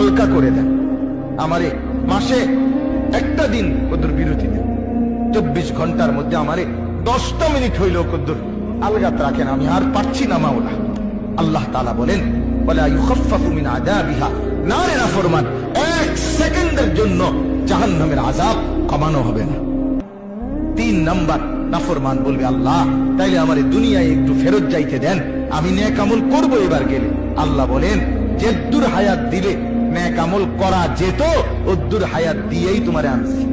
হালকা করে দেন। আমারে মাসে একটা দিন কদ্দুর বিরতি দেন। চব্বিশ ঘণ্টার মধ্যে আমারে দশটা মিনিট হইল কদ্দুর আলগাত রাখেন। আমি আর পারছি না মাওলা। আল্লাহ তালা বলেন এক সেকেন্ডের জন্য জাহান্নামের আজাব কমানো হবে না। তিন নাম্বার নাফরমান বলবে, আল্লাহ, তাইলে আমার দুনিয়ায় একটু ফেরত যাইতে দেন। আমি ন্যাক আমল করব এবার গেলে। আল্লাহ বলেন যেদ্দুর হায়াত দিলে ন্যাক আমল করা যেত অদ্দুর হায়াত দিয়েই তোমার আনছি।